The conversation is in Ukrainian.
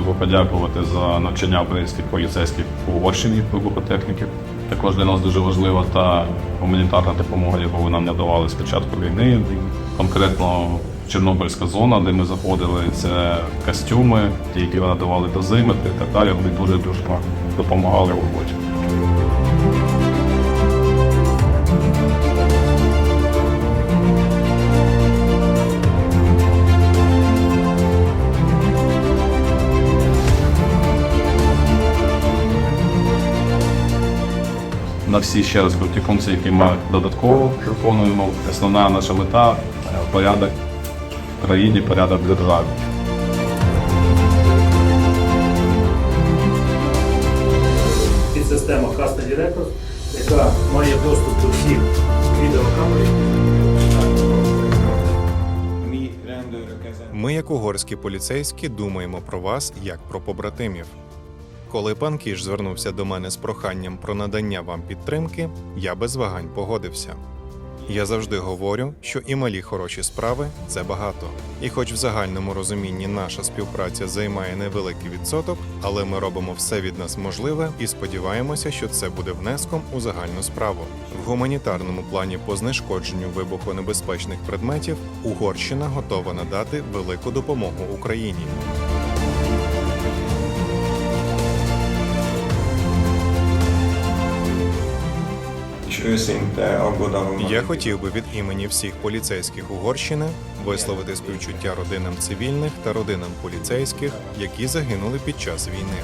подякувати за навчання українських поліцейських Угорщині вибухотехніки. Також для нас дуже важлива та гуманітарна допомога, яку нам надавали з початку війни. Конкретно Чорнобильська зона, де ми заходили, це костюми, ті, які надавали до зими і так далі. Вони дуже дуже допомагали в роботі. На всі ще раз круті функції, які ми додатково виконуємо. Основна наша мета порядок в країні, порядок в державі. підсистема Custody Records, яка має доступ до всіх відеокамер. Ми, як угорські поліцейські, думаємо про вас як про побратимів. Коли пан Кіш звернувся до мене з проханням про надання вам підтримки, я без вагань погодився. Я завжди говорю, що і малі хороші справи це багато. І хоч в загальному розумінні наша співпраця займає невеликий відсоток, але ми робимо все від нас можливе і сподіваємося, що це буде внеском у загальну справу. В гуманітарному плані по знешкодженню вибухонебезпечних предметів Угорщина готова надати велику допомогу Україні. Я хотів би від імені всіх поліцейських Угорщини висловити співчуття родинам цивільних та родинам поліцейських, які загинули під час війни.